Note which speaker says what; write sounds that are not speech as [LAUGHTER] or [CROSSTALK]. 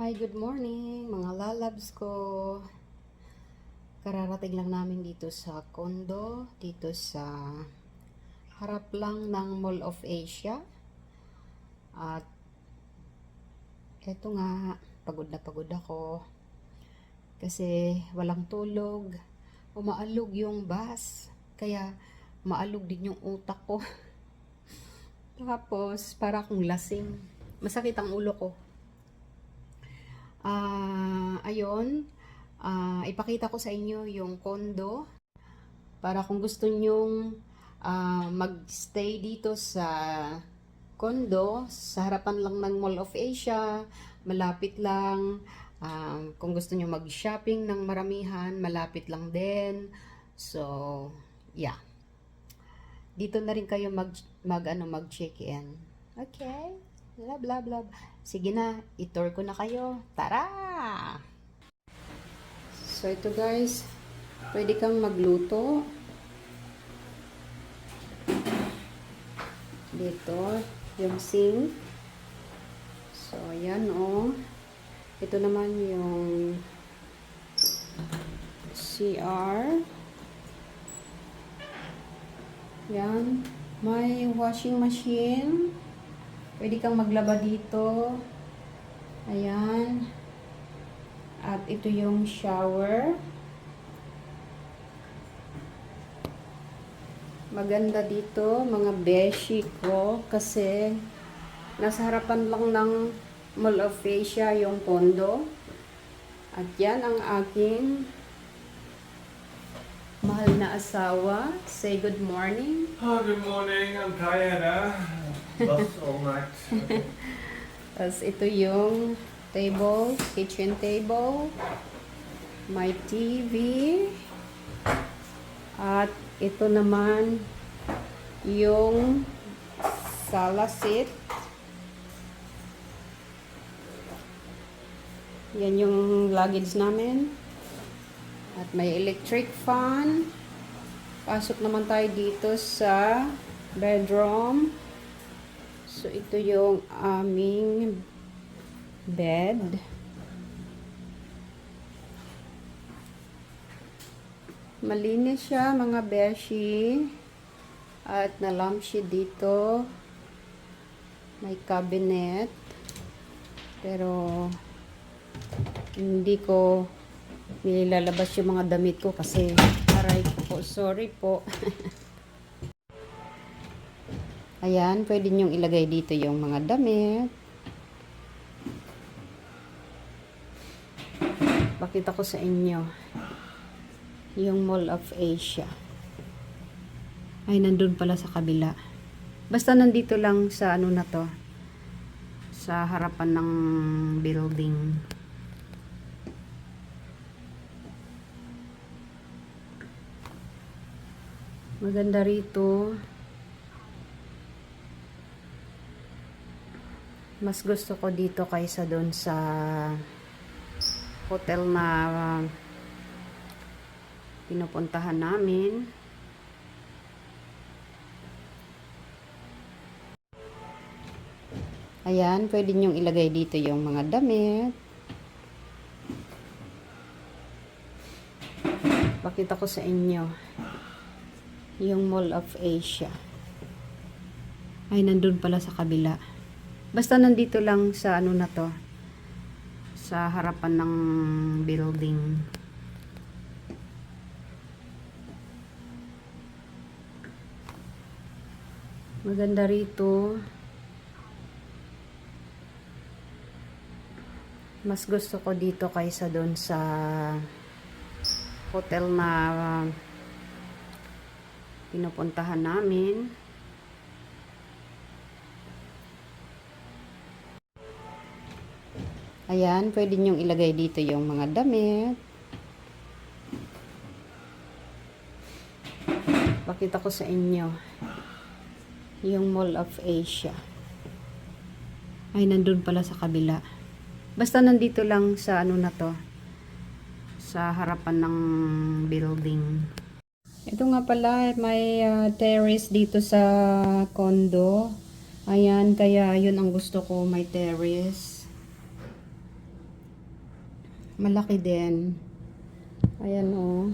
Speaker 1: Hi, good morning mga lalabs ko. Kararating lang namin dito sa condo, dito sa harap lang ng Mall of Asia. At eto nga, pagod na pagod ako. Kasi walang tulog. Umaalog yung bus. Kaya maalog din yung utak ko. [LAUGHS] Tapos, para akong lasing. Masakit ang ulo ko. Ah, ayon, ah, ipakita ko sa inyo yung condo para kung gusto nyong ah, magstay dito sa condo sa harapan lang ng Mall of Asia, malapit lang. Ah, kung gusto nyo mag-shopping ng maramihan, malapit lang din. So, yeah. Dito na rin kayo mag, mag ano, mag-check-in. Okay? Blah, blah, blah. Sige na, itour ko na kayo. Tara! So, ito guys, pwede kang magluto. Dito, yung sink. So, ayan oh. Ito naman yung CR. Yan. May washing machine. Pwede kang maglaba dito. Ayan. At ito yung shower. Maganda dito, mga beshi ko, kasi nasa harapan lang ng Mall of Asia yung condo. At yan ang aking mahal na asawa. Say good morning.
Speaker 2: Oh, good morning. I'm tired? All night.
Speaker 1: Tapos ito yung table, kitchen table. May TV. At ito naman yung sala seat. Yan yung luggage namin. At may electric fan. Pasok naman tayo dito sa bedroom. So, ito yung aming bed. Malinis siya, mga beshi. At nalamshi dito. May cabinet. Pero, hindi ko nilalabas yung mga damit ko kasi aray ko po. Sorry po. [LAUGHS] Ayan, pwede nyong ilagay dito yung mga damit. Pakita ko sa inyo yung Mall of Asia. Ay, nandun pala sa kabila. Basta nandito lang sa ano na to. Sa harapan ng building. Maganda rito. Mas gusto ko dito kaysa doon sa hotel na uh, pinupuntahan namin. Ayan, pwede nyong ilagay dito yung mga damit. Pakita ko sa inyo yung Mall of Asia. Ay, nandun pala sa kabila. Basta nandito lang sa ano na to. Sa harapan ng building. Maganda rito. Mas gusto ko dito kaysa doon sa hotel na pinupuntahan namin. Ayan, pwede nyong ilagay dito yung mga damit. Pakita ko sa inyo yung Mall of Asia. Ay, nandun pala sa kabila. Basta nandito lang sa ano na to. Sa harapan ng building. Ito nga pala, may ah, terrace dito sa condo. Ayan, kaya yun ang gusto ko, may terrace. Malaki din. Ayan oh.